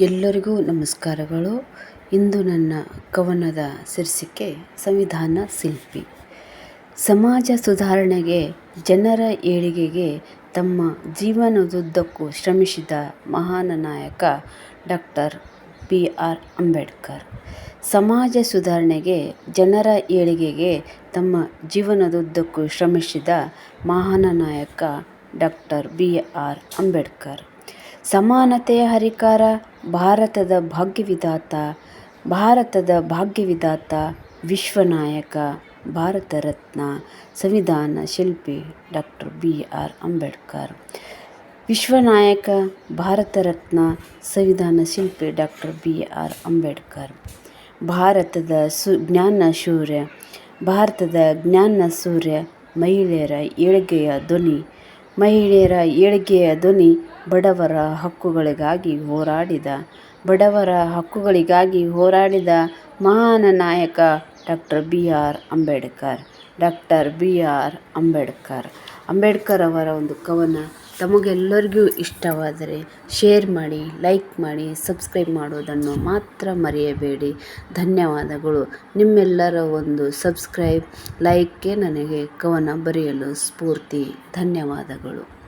ಎಲ್ಲರಿಗೂ ನಮಸ್ಕಾರಗಳು. ಇಂದು ನನ್ನ ಕವನದ ಶೀರ್ಷಿಕೆ ಸಂವಿಧಾನ ಶಿಲ್ಪಿ. ಸಮಾಜ ಸುಧಾರಣೆಗೆ ಜನರ ಏಳಿಗೆಗೆ ತಮ್ಮ ಜೀವನದುದ್ದಕ್ಕೂ ಶ್ರಮಿಸಿದ ಮಹಾನ್ ನಾಯಕ ಡಾಕ್ಟರ್ ಬಿ ಆರ್ ಅಂಬೇಡ್ಕರ್. ಸಮಾಜ ಸುಧಾರಣೆಗೆ ಜನರ ಏಳಿಗೆಗೆ ತಮ್ಮ ಜೀವನದುದ್ದಕ್ಕೂ ಶ್ರಮಿಸಿದ ಮಹಾನ್ ನಾಯಕ ಡಾಕ್ಟರ್ ಬಿ ಆರ್ ಅಂಬೇಡ್ಕರ್. ಸಮಾನತೆಯ ಹರಿಕಾರ ಭಾರತದ ಭಾಗ್ಯವಿದಾತ ಭಾರತದ ಭಾಗ್ಯವಿದಾತ ವಿಶ್ವನಾಯಕ ಭಾರತ ರತ್ನ ಸಂವಿಧಾನ ಶಿಲ್ಪಿ ಡಾಕ್ಟರ್ ಬಿ ಆರ್ ಅಂಬೇಡ್ಕರ್. ವಿಶ್ವನಾಯಕ ಭಾರತ ರತ್ನ ಸಂವಿಧಾನ ಶಿಲ್ಪಿ ಡಾಕ್ಟರ್ ಬಿ ಆರ್ ಅಂಬೇಡ್ಕರ್. ಭಾರತದ ಸು, ಜ್ಞಾನ ಸೂರ್ಯ ಭಾರತದ ಜ್ಞಾನ ಸೂರ್ಯ ಮಹಿಳೆಯರ ಏಳಿಗೆಯ ಧ್ವನಿ ಮಹಿಳೆಯರ ಏಳಿಗೆಯ ಧ್ವನಿ ಬಡವರ ಹಕ್ಕುಗಳಿಗಾಗಿ ಹೋರಾಡಿದ, ಬಡವರ ಹಕ್ಕುಗಳಿಗಾಗಿ ಹೋರಾಡಿದ ಮಹಾನ್ ನಾಯಕ doctor B R Ambedkar doctor B R Ambedkar. Ambedkar ಅವರ ಒಂದು ಕವನ ತಮಗೆಲ್ಲರಿಗೂ ಇಷ್ಟವಾದರೆ ಶೇರ್ ಮಾಡಿ, ಲೈಕ್ ಮಾಡಿ, ಸಬ್ಸ್ಕ್ರೈಬ್ ಮಾಡೋದನ್ನು ಮಾತ್ರ ಮರೆಯಬೇಡಿ. ಧನ್ಯವಾದಗಳು. ನಿಮ್ಮೆಲ್ಲರ ಒಂದು ಸಬ್ಸ್ಕ್ರೈಬ್, ಲೈಕ್ಗೆ ನನಗೆ ಕವನ ಬರೆಯಲು ಸ್ಫೂರ್ತಿ. ಧನ್ಯವಾದಗಳು.